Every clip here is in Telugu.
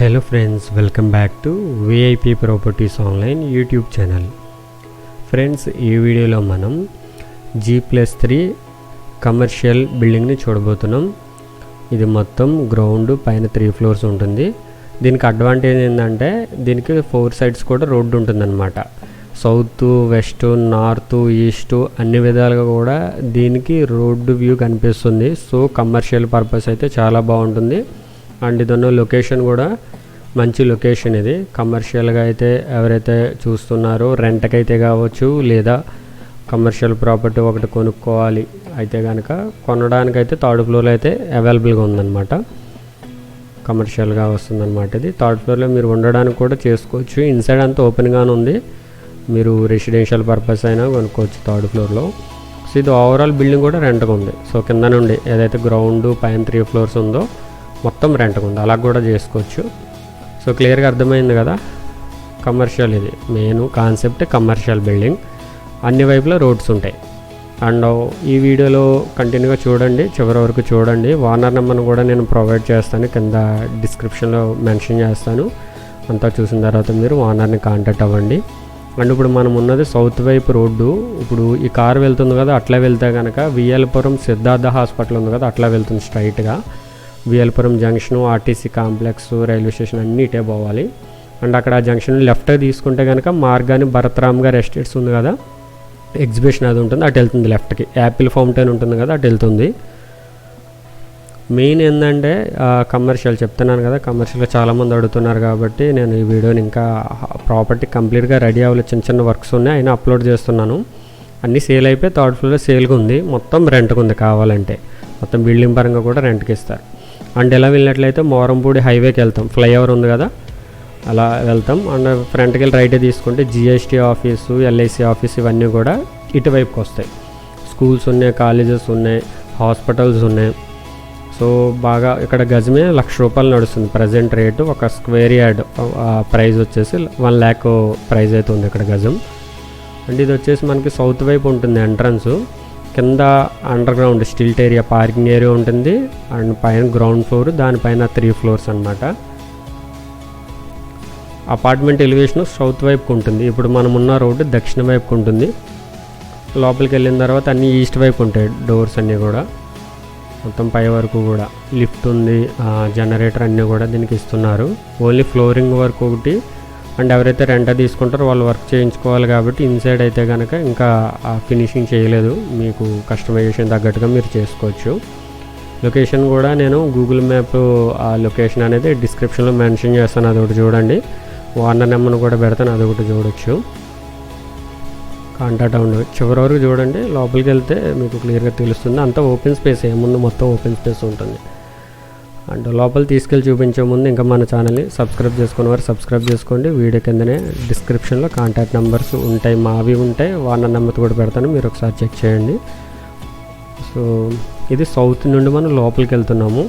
Hello friends welcome back to VIP properties online YouTube channel friends ఈ వీడియోలో మనం జీ ప్లస్ త్రీ కమర్షియల్ బిల్డింగ్ని చూడబోతున్నాం. ఇది మొత్తం గ్రౌండ్ పైన త్రీ ఫ్లోర్స్ ఉంటుంది. దీనికి అడ్వాంటేజ్ ఏంటంటే దీనికి ఫోర్ సైడ్స్ కూడా రోడ్డు ఉంటుందన్నమాట. సౌత్ వెస్ట్ నార్త్ ఈస్ట్ అన్ని విధాలుగా కూడా దీనికి రోడ్డు వ్యూ కనిపిస్తుంది. సో కమర్షియల్ పర్పస్ అయితే చాలా బాగుంటుంది. అండ్ ఇదన్న లొకేషన్ కూడా మంచి లొకేషన్ ఇది. కమర్షియల్గా అయితే ఎవరైతే చూస్తున్నారో రెంట్కి అయితే కావచ్చు లేదా కమర్షియల్ ప్రాపర్టీ ఒకటి కొనుక్కోవాలి అయితే కనుక కొనడానికైతే థర్డ్ ఫ్లోర్లో అయితే అవైలబుల్గా ఉందన్నమాట. కమర్షియల్గా వస్తుందన్నమాట ఇది. థర్డ్ ఫ్లోర్లో మీరు ఉండడానికి కూడా చేసుకోవచ్చు. ఇన్సైడ్ అంతా ఓపెన్గానే ఉంది. మీరు రెసిడెన్షియల్ పర్పస్ అయినా కొనుక్కోవచ్చు థర్డ్ ఫ్లోర్లో సో ఇది ఓవరాల్ బిల్డింగ్ కూడా రెంట్గా ఉంది. సో కింద నుండి ఏదైతే గ్రౌండ్ పైన త్రీ ఫ్లోర్స్ ఉందో మొత్తం రెంట్గా ఉంది అలా కూడా చేసుకోవచ్చు. సో క్లియర్గా అర్థమైంది కదా? కమర్షియల్ ఇది. మెయిన్ కాన్సెప్ట్ కమర్షియల్ బిల్డింగ్ అన్ని వైపులా రోడ్స్ ఉంటాయి. అండ్ uh, ఈ వీడియోలో కంటిన్యూగా చూడండి. చివరి వరకు చూడండి. వానర్ నెంబర్ను కూడా నేను ప్రొవైడ్ చేస్తాను. కింద డిస్క్రిప్షన్లో మెన్షన్ చేస్తాను. అంతా చూసిన తర్వాత మీరు వానర్ని కాంటాక్ట్ అవ్వండి. అండ్ ఇప్పుడు మనం ఉన్నది సౌత్ వైపు రోడ్డు. ఇప్పుడు ఈ కార్ వెళ్తుంది కదా అట్లా వెళ్తే కనుక విఎల్పురం సిద్ధార్థ హాస్పిటల్ ఉంది కదా అట్లా వెళ్తుంది స్ట్రైట్గా Viyalpuram junction RTC complex railway station అన్నీ ఇటే పోవాలి. అండ్ అక్కడ ఆ జంక్షన్ లెఫ్ట్ తీసుకుంటే కనుక మార్గాని భరత్రామ్ గారి ఎస్టేట్స్ ఉంది కదా ఎగ్జిబిషన్ అది ఉంటుంది అటు వెళ్తుంది లెఫ్ట్కి. యాపిల్ ఫౌంటైన్ ఉంటుంది కదా అటు వెళ్తుంది. మెయిన్ ఏంటంటే కమర్షియల్ చెప్తున్నాను కదా కమర్షియల్గా చాలామంది అడుగుతున్నారు కాబట్టి నేను ఈ వీడియోని ఇంకా ప్రాపర్టీ కంప్లీట్గా రెడీ అవ్వాలి చిన్న చిన్న వర్క్స్ ఉన్నాయి అయినా అప్లోడ్ చేస్తున్నాను. అన్నీ సేల్ అయిపోయి థర్డ్ ఫ్లోర్లో సేల్గా ఉంది మొత్తం రెంట్కి ఉంది కావాలంటే. మొత్తం బిల్డింగ్ పరంగా కూడా రెంట్కి ఇస్తారు. అండ్ ఎలా వెళ్ళినట్లయితే మోరంపూడి హైవేకి వెళ్తాం. ఫ్లైఓవర్ ఉంది కదా? అలా వెళ్తాం. అండ్ ఫ్రంట్కి వెళ్ళి రైట్ తీసుకుంటే జిఎస్టీ ఆఫీసు ఎల్ఐసి ఆఫీస్ ఇవన్నీ కూడా ఇటువైపుకి వస్తాయి. స్కూల్స్ ఉన్నాయి కాలేజెస్ ఉన్నాయి హాస్పిటల్స్ ఉన్నాయి. సో బాగా ఇక్కడ గజమే లక్ష రూపాయలు నడుస్తుంది. ప్రజెంట్ రేటు ఒక స్క్వేర్ యార్డ్ ప్రైస్ వచ్చేసి వన్ ల్యాక్ ప్రైస్ అయితే ఉంది ఇక్కడ గజం. అండ్ ఇది వచ్చేసి మనకి సౌత్ వైపు ఉంటుంది ఎంట్రన్స్. కింద under ground stilt area parking area ఉంటుంది. అండ్ పైన గ్రౌండ్ ఫ్లోర్ దానిపైన త్రీ ఫ్లోర్స్ అనమాట అపార్ట్మెంట్ ఎలివేషన్ సౌత్ వైపుకు ఉంటుంది. ఇప్పుడు మనం ఉన్న రోడ్డు దక్షిణ వైపుకు ఉంటుంది. లోపలికి వెళ్ళిన తర్వాత అన్నీ ఈస్ట్ వైపు ఉంటాయి డోర్స్ అన్నీ కూడా. మొత్తం పై వరకు కూడా. లిఫ్ట్ ఉంది జనరేటర్ అన్నీ కూడా దీనికి ఇస్తున్నారు. ఓన్లీ ఫ్లోరింగ్ వర్క్ ఒకటి. అండ్ ఎవరైతే రెంట తీసుకుంటారో వాళ్ళు వర్క్ చేయించుకోవాలి కాబట్టి ఇన్సైడ్ అయితే కనుక ఇంకా ఫినిషింగ్ చేయలేదు. మీకు కస్టమైజేషన్ తగ్గట్టుగా మీరు చేసుకోవచ్చు. లొకేషన్ కూడా నేను గూగుల్ మ్యాప్ ఆ లొకేషన్ అనేది డిస్క్రిప్షన్లో మెన్షన్ చేస్తాను. అది ఒకటి చూడండి. వార్నర్ నెంబర్ని కూడా పెడతాను. అది ఒకటి చూడొచ్చు. కాంటాక్ట్ అవ్వండి. చివరి వరకు చూడండి. లోపలికి వెళ్తే మీకు క్లియర్గా తెలుస్తుంది. అంతా ఓపెన్ స్పేస్. ఏముంది? మొత్తం ఓపెన్ స్పేస్ ఉంటుంది. అండ్ లోపల తీసుకెళ్ళి చూపించే ముందు ఇంకా మన ఛానల్ని సబ్స్క్రైబ్ చేసుకున్న వారు సబ్స్క్రైబ్ చేసుకోండి. వీడియో కిందనే డిస్క్రిప్షన్లో కాంటాక్ట్ నెంబర్స్ ఉంటాయి. మావి ఉంటాయి. వాళ్ళ నెంబర్ కూడా పెడతాను. మీరు ఒకసారి చెక్ చేయండి. సో ఇది సౌత్ నుండి మనం లోపలికి వెళ్తున్నాము.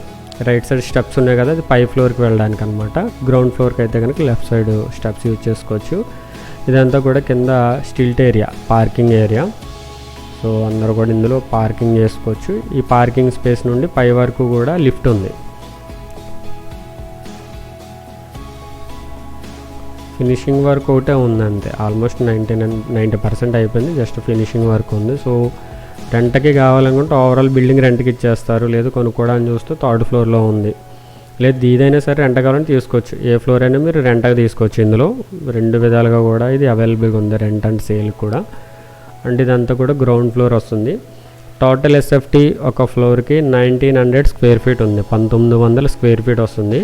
రైట్ సైడ్ స్టెప్స్ ఉన్నాయి కదా అది పై ఫ్లోర్కి వెళ్ళడానికి అనమాట గ్రౌండ్ ఫ్లోర్కి అయితే కనుక లెఫ్ట్ సైడ్ స్టెప్స్ యూజ్ చేసుకోవచ్చు. ఇదంతా కూడా కింద stilt area parking area. So అందరూ కూడా ఇందులో పార్కింగ్ చేసుకోవచ్చు. ఈ పార్కింగ్ స్పేస్ నుండి పై వరకు కూడా లిఫ్ట్ ఉంది. ఫినిషింగ్ వర్క్ ఒకటే ఉంది అంతే almost ninety nine ninety percent అయిపోయింది జస్ట్ ఫినిషింగ్ వర్క్ ఉంది. సో రెంట్కి కావాలనుకుంటే ఓవరాల్ బిల్డింగ్ రెంట్కి ఇచ్చేస్తారు. లేదు కొనుక్కోవడానికి చూస్తే థర్డ్ ఫ్లోర్లో ఉంది. లేదు ఇదైనా సరే రెంట్ కావాలని తీసుకోవచ్చు. ఏ ఫ్లోర్ అయినా మీరు రెంట్కి తీసుకోవచ్చు. ఇందులో రెండు విధాలుగా కూడా ఇది అవైలబుల్గా ఉంది రెంట్ అండ్ సేల్ కూడా. అండ్ ఇదంతా కూడా గ్రౌండ్ ఫ్లోర్ వస్తుంది. టోటల్ ఎస్ఎఫ్టీ ఒక ఫ్లోర్కి నైన్టీన్ హండ్రెడ్ స్క్వేర్ ఫీట్ ఉంది. పంతొమ్మిది వందల స్క్వేర్ ఫీట్ వస్తుంది.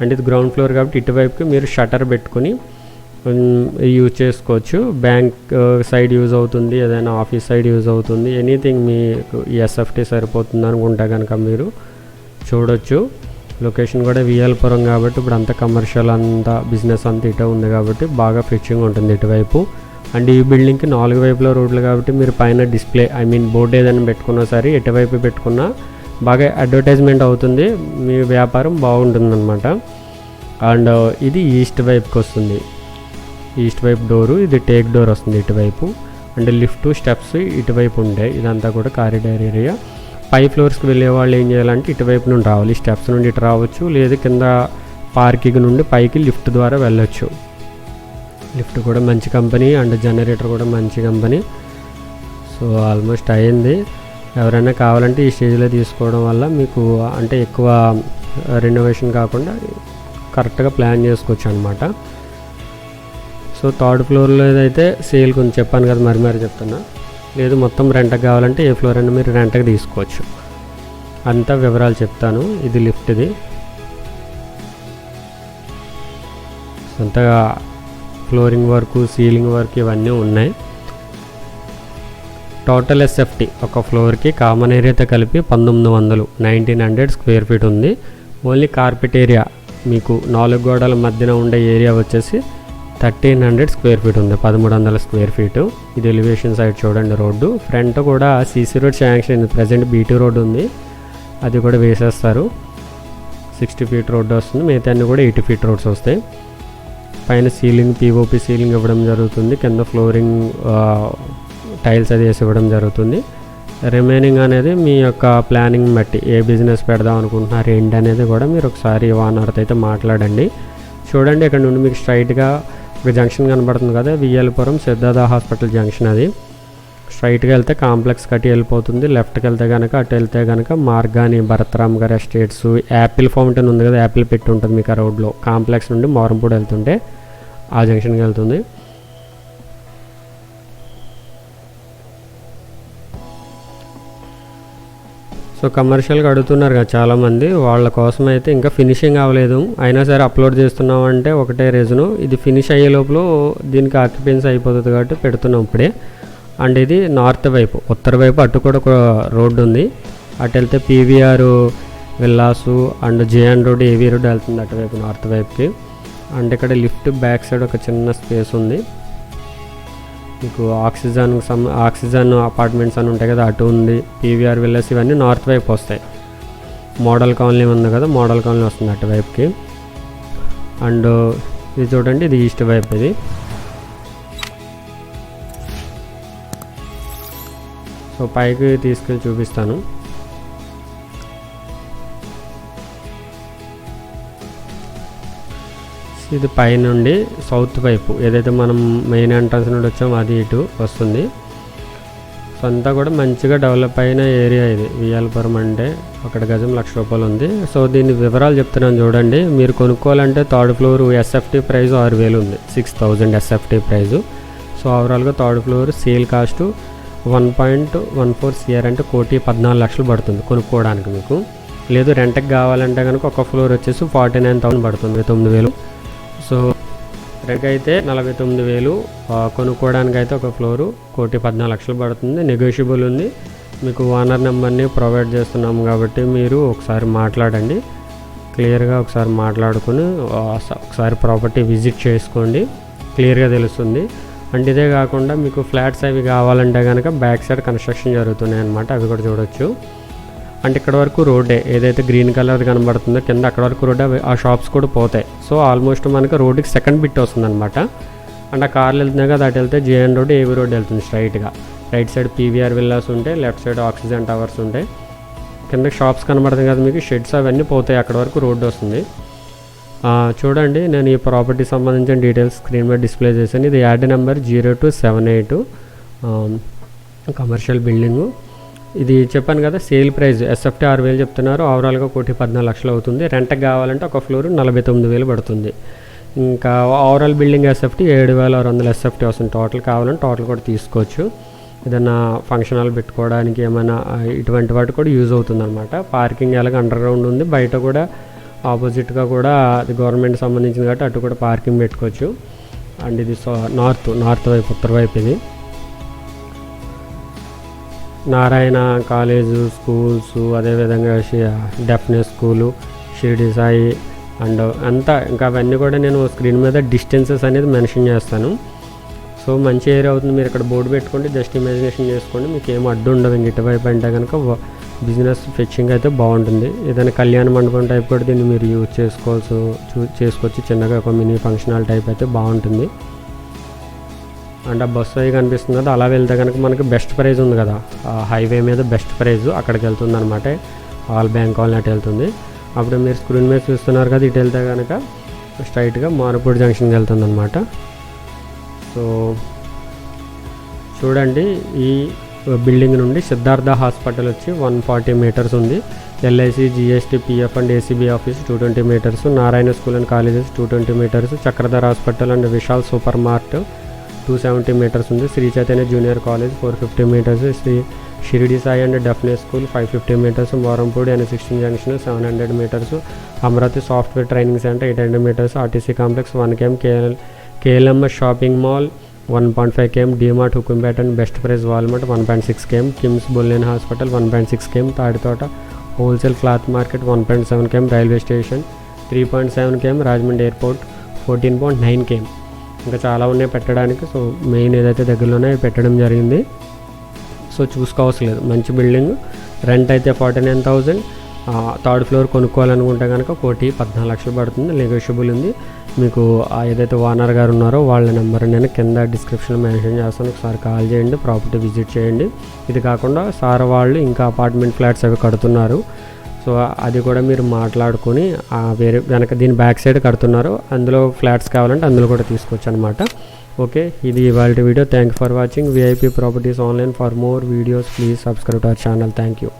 అండ్ ఇది గ్రౌండ్ ఫ్లోర్ కాబట్టి ఇటువైపుకి మీరు షటర్ పెట్టుకుని యూజ్ చేసుకోవచ్చు. బ్యాంక్ సైడ్ యూజ్ అవుతుంది ఏదైనా ఆఫీస్ సైడ్ యూజ్ అవుతుంది. ఎనీథింగ్ మీకు ఎస్ఎఫ్టీ సరిపోతుంది అనుకుంటే కనుక మీరు చూడొచ్చు. లొకేషన్ కూడా వియల్పురం కాబట్టి ఇప్పుడు అంతా కమర్షియల్ అంతా బిజినెస్ అంతా ఇటే ఉంది కాబట్టి బాగా ఫిచ్చింగ్ ఉంటుంది ఇటువైపు. అండ్ ఈ బిల్డింగ్కి నాలుగు వైపుల రోడ్లు కాబట్టి మీరు పైన డిస్ప్లే ఐ మీన్ బోర్డు ఏదైనా పెట్టుకున్నా సరే ఎటువైపు పెట్టుకున్నా బాగా అడ్వర్టైజ్మెంట్ అవుతుంది. మీ వ్యాపారం బాగుంటుందన్నమాట. అండ్ uh, ఇది ఈస్ట్ వైపుకి వస్తుంది ఈస్ట్ వైపు డోరు ఇది టేక్ డోర్ వస్తుంది ఇటువైపు. అండ్ లిఫ్ట్ స్టెప్స్ ఇటువైపు ఉండే ఇదంతా కూడా కారిడార్ ఏరియా. పై ఫ్లోర్స్కి వెళ్ళే వాళ్ళు ఏం చేయాలంటే ఇటువైపు నుండి రావాలి. స్టెప్స్ నుండి ఇటు రావచ్చు లేదు కింద పార్కింగ్ నుండి పైకి లిఫ్ట్ ద్వారా వెళ్ళొచ్చు. లిఫ్ట్ కూడా మంచి కంపెనీ అండ్ జనరేటర్ కూడా మంచి కంపెనీ. సో ఆల్మోస్ట్ అయింది ఎవరైనా కావాలంటే ఈ స్టేజ్లో తీసుకోవడం వల్ల మీకు అంటే ఎక్కువ రెనోవేషన్ కాకుండా కరెక్ట్గా ప్లాన్ చేసుకోవచ్చు అనమాట సో థర్డ్ ఫ్లోర్లో అయితే సేల్ కొంచెం చెప్పాను కదా మరి మరి చెప్తున్నా. లేదు మొత్తం రెంట్కి కావాలంటే ఏ ఫ్లోర్ అయినా మీరు రెంట్కి తీసుకోవచ్చు. అంతా వివరాలు చెప్తాను. ఇది లిఫ్ట్ది అంతగా ఫ్లోరింగ్ వర్క్ సీలింగ్ వర్క్ ఇవన్నీ ఉన్నాయి. టోటల్ ఎస్ఎఫ్టీ ఒక ఫ్లోర్కి కామన్ ఏరియాతో కలిపి పంతొమ్మిది వందలు. నైన్టీన్ హండ్రెడ్ స్క్వేర్ ఫీట్ ఉంది. Only carpet area. మీకు నాలుగు గోడల మధ్యన ఉండే ఏరియా వచ్చేసి థర్టీన్ హండ్రెడ్ స్క్వేర్ ఫీట్ ఉంది పదమూడు వందల స్క్వేర్ ఫీట్. ఇది ఎలివేషన్ సైడ్ చూడండి రోడ్డు. ఫ్రంట్ కూడా సీసీ రోడ్ శాంక్షన్ అయింది. ప్రజెంట్ బీటీ రోడ్ ఉంది. అది కూడా వేసేస్తారు. సిక్స్టీ ఫీట్ రోడ్డు వస్తుంది. మిగతా అన్ని కూడా ఎయిటీ ఫీట్ రోడ్స్ వస్తాయి. పైన సీలింగ్ పీఓపి సీలింగ్ ఇవ్వడం జరుగుతుంది. కింద ఫ్లోరింగ్ టైల్స్ అది వేసి ఇవ్వడం జరుగుతుంది. రిమైనింగ్ అనేది మీ యొక్క ప్లానింగ్ బట్టి ఏ బిజినెస్ పెడదాం అనుకుంటున్నారు ఏంటి అనేది కూడా మీరు ఒకసారి ఓనర్తో అయితే మాట్లాడండి. చూడండి ఇక్కడ నుండి మీకు స్ట్రైట్గా ఒక జంక్షన్ కనబడుతుంది కదా విఎల్పురం సిద్ధార్థ హాస్పిటల్ జంక్షన్ అది. స్ట్రైట్గా వెళ్తే కాంప్లెక్స్ కట్టి వెళ్ళిపోతుంది. లెఫ్ట్కి వెళ్తే కనుక అటు వెళ్తే కనుక మార్గాని భరతరామ్ గారి ఎస్టేట్స్ యాపిల్ ఫౌంటైన్ ఉంది కదా యాపిల్ పెట్టి ఉంటుంది మీకు ఆ రోడ్లో. కాంప్లెక్స్ నుండి మోరంపూడి వెళ్తుంటే ఆ జంక్షన్కి వెళ్తుంది. సో కమర్షియల్గా అడుగుతున్నారు కదా చాలామంది. వాళ్ళ కోసం అయితే ఇంకా ఫినిషింగ్ అవ్వలేదు. అయినా సరే అప్లోడ్ చేస్తున్నాం అంటే ఒకటే రీజను ఇది ఫినిష్ అయ్యే లోపల దీనికి ఆక్యుపెన్సీ అయిపోతుంది కాబట్టి పెడుతున్నాం ఇప్పుడే. అండ్ ఇది నార్త్ వైపు ఉత్తర వైపు అటు కూడా ఒక రోడ్డు ఉంది. అటు వెళ్తే PVR villas and JN road AV road వెళ్తుంది అటువైపు నార్త్ వైపుకి. అండ్ ఇక్కడ లిఫ్ట్ బ్యాక్ సైడ్ ఒక చిన్న స్పేస్ ఉంది. మీకు ఆక్సిజన్ సమ్ ఆక్సిజన్ అపార్ట్మెంట్స్ అని ఉంటాయి కదా అటు ఉంది పీవీఆర్ విల్లెస్ ఇవన్నీ నార్త్ వైపు వస్తాయి. మోడల్ కాలనీ ఉంది కదా మోడల్ కాలనీ వస్తుంది అటువైపుకి అండ్ ఇది చూడండి ఇది ఈస్ట్ వైపు ఇది. సో పైకి తీసుకెళ్ళి చూపిస్తాను. ఇది పైనుండి సౌత్ వైపు. ఏదైతే మనం మెయిన్ ఎంట్రన్స్ నుండి వచ్చామో అది ఇటు వస్తుంది. సో అంతా కూడా మంచిగా డెవలప్ అయిన ఏరియా ఇది. వియాలపురం అంటే ఒకటి గజం లక్ష రూపాయలు ఉంది. సో దీని వివరాలు చెప్తున్నాను చూడండి. మీరు కొనుక్కోవాలంటే థర్డ్ ఫ్లోర్ ఎస్ఎఫ్టీ ప్రైస్ ఆరు వేలు ఉంది. Six thousand SFT price. So ఓవరాల్గా third floor sale cost one point one four CR అంటే కోటి పద్నాలుగు లక్షలు పడుతుంది కొనుక్కోవడానికి మీకు. లేదు రెంట్కి కావాలంటే కనుక ఒక ఫ్లోర్ వచ్చేసి ఫార్టీ నైన్ థౌసండ్ పడుతుంది. తొమ్మిది వేలు. సో రెగ్ అయితే నలభై తొమ్మిది వేలు. కొనుక్కోవడానికి అయితే ఒక ఫ్లోరు కోటి పద్నాలుగు లక్షలు పడుతుంది. నెగోషియబుల్ ఉంది. మీకు ఓనర్ నెంబర్ని ప్రొవైడ్ చేస్తున్నాము కాబట్టి మీరు ఒకసారి మాట్లాడండి. క్లియర్గా ఒకసారి మాట్లాడుకుని ఒకసారి ప్రాపర్టీ విజిట్ చేసుకోండి. క్లియర్గా తెలుస్తుంది. అండ్ ఇదే కాకుండా మీకు ఫ్లాట్స్ అవి కావాలంటే కనుక బ్యాక్ సైడ్ కన్స్ట్రక్షన్ జరుగుతున్నాయి అనమాట అవి కూడా చూడొచ్చు. అంటే ఇక్కడ వరకు రోడ్డే ఏదైతే గ్రీన్ కలర్ కనబడుతుందో కింద అక్కడ వరకు రోడ్డే ఆ షాప్స్ కూడా పోతాయి. సో ఆల్మోస్ట్ మనకి రోడ్డుకి సెకండ్ బిట్ వస్తుంది అనమాట అండ్ ఆ కార్లు వెళ్తున్నాయి కదా అటు వెళ్తే జేఎన్ రోడ్ ఏవి రోడ్ వెళ్తుంది స్ట్రైట్గా. రైట్ సైడ్ పీవీఆర్ విల్లాస్ ఉంటాయి లెఫ్ట్ సైడ్ ఆక్సిజన్ టవర్స్ ఉంటాయి. కింద షాప్స్ కనబడుతుంది కదా మీకు షెడ్స్ అవన్నీ పోతాయి అక్కడ వరకు రోడ్డు వస్తుంది. చూడండి నేను ఈ ప్రాపర్టీ సంబంధించిన డీటెయిల్స్ స్క్రీన్ మీద డిస్ప్లే చేశాను. ఇది ad number zero two seven eight commercial building. ఇది చెప్పాను కదా సేల్ ప్రైస్ ఎస్ఎఫ్టీ ఆరు వేలు చెప్తున్నారు. ఓవరాల్గా కోటి పద్నాలుగు లక్షలు అవుతుంది. రెంట్కి కావాలంటే ఒక ఫ్లోర్ నలభై తొమ్మిది వేలు పడుతుంది. ఇంకా ఓవరాల్ బిల్డింగ్ ఎస్ఎఫ్టీ ఏడు వేల ఆరు వందల ఎస్ఎఫ్టీ వస్తుంది. టోటల్ కావాలంటే టోటల్ కూడా తీసుకోవచ్చు. ఏదైనా ఫంక్షన్ హాల్ పెట్టుకోవడానికి ఏమైనా ఇటువంటి వాటి కూడా యూజ్ అవుతుంది అనమాట పార్కింగ్ ఎలాగ అండర్ గ్రౌండ్ ఉంది. బయట కూడా ఆపోజిట్గా కూడా అది గవర్నమెంట్ సంబంధించింది కాబట్టి అటు కూడా పార్కింగ్ పెట్టుకోవచ్చు. అండ్ ఇది సో నార్త్ నార్త్ వైపు ఉత్తర వైపు ఇది. నారాయణ కాలేజు స్కూల్స్ అదేవిధంగా deafness school Shirdi Sai and అంతా. ఇంకా అవన్నీ కూడా నేను స్క్రీన్ మీద డిస్టెన్సెస్ అనేది మెన్షన్ చేస్తాను. సో మంచి ఏరియా అవుతుంది. మీరు ఇక్కడ బోర్డు పెట్టుకోండి జస్ట్ ఇమాజినేషన్ చేసుకోండి. మీకు ఏం అడ్డు ఉండదు. ఇంక ఇటువైపు అంటే కనుక బిజినెస్ ఫిచ్చింగ్ అయితే బాగుంటుంది. ఏదైనా కళ్యాణ మండపం టైప్ కూడా దీన్ని మీరు యూజ్ చేసుకోవచ్చు చూ చేసుకోవచ్చు. చిన్నగా ఒక మినీ ఫంక్షన్ హాల్ టైప్ అయితే బాగుంటుంది. అంటే ఆ బస్సు అవి కనిపిస్తుంది కదా అలా వెళ్తే కనుక మనకి బెస్ట్ ప్రైజ్ ఉంది కదా. హైవే మీద బెస్ట్ ప్రైజ్ అక్కడికి వెళ్తుంది అనమాట ఆల్ బ్యాంక్ ఆల్ అటు వెళ్తుంది. అప్పుడు మీరు స్క్రీన్ మీద చూస్తున్నారు కదా ఇటు వెళ్తే కనుక స్ట్రైట్గా మారుపూడి జంక్షన్కి వెళ్తుంది అనమాట సో చూడండి ఈ బిల్డింగ్ నుండి సిద్ధార్థ హాస్పిటల్ వచ్చి వన్ ఫార్టీ మీటర్స్ ఉంది. LIC GST PF and ACB office two twenty metres Narayana school and colleges two twenty metres Chakradhar hospital and Vishal super mart two seventy metres ఉంది. Shri Chaitanya junior college four fifty metres Shri Shiridi Sai and డెఫ్నే school five fifty metres Morampudi and sixteen junction seven hundred metres Amaravati software training centre eight hundred metres RTC complex one KM KL KLMS shopping mall one point five KM DMart Hukumpeta and best price Walmart one point six KM KIMS బొల్లేన్ hospital one point six KM Tadithota wholesale cloth market one point seven KM railway station three point seven KM Rajahmundry airport fourteen point nine KM ఇంకా చాలా ఉన్నాయి పెట్టడానికి. సో మెయిన్ ఏదైతే దగ్గరలోనే పెట్టడం జరిగింది. సో చూసుకోవాల్సిన లేదు. మంచి బిల్డింగ్ రెంట్ అయితే forty nine thousand third floor కొనుక్కోవాలనుకుంటే కనుక కోటి పద్నాలుగు లక్షలు పడుతుంది. నెగోషియబుల్ ఉంది. మీకు ఏదైతే ఓనర్ గారు ఉన్నారో వాళ్ళ నెంబర్ నేను కింద డిస్క్రిప్షన్లో మెన్షన్ చేస్తాను. ఒకసారి కాల్ చేయండి ప్రాపర్టీ విజిట్ చేయండి. ఇది కాకుండా సార్ వాళ్ళు ఇంకా అపార్ట్మెంట్ ఫ్లాట్స్ అవి కడుతున్నారు. సో అది కూడా మీరు మాట్లాడుకొని వేరే వెనక దీని బ్యాక్ సైడ్ కడుతున్నారు. అందులో ఫ్లాట్స్ కావాలంటే అందులో కూడా తీసుకోవచ్చు అనమాట ఓకే ఇది ఇవాళ video. Thank for watching VIP properties online for more videos please subscribe to our channel thank you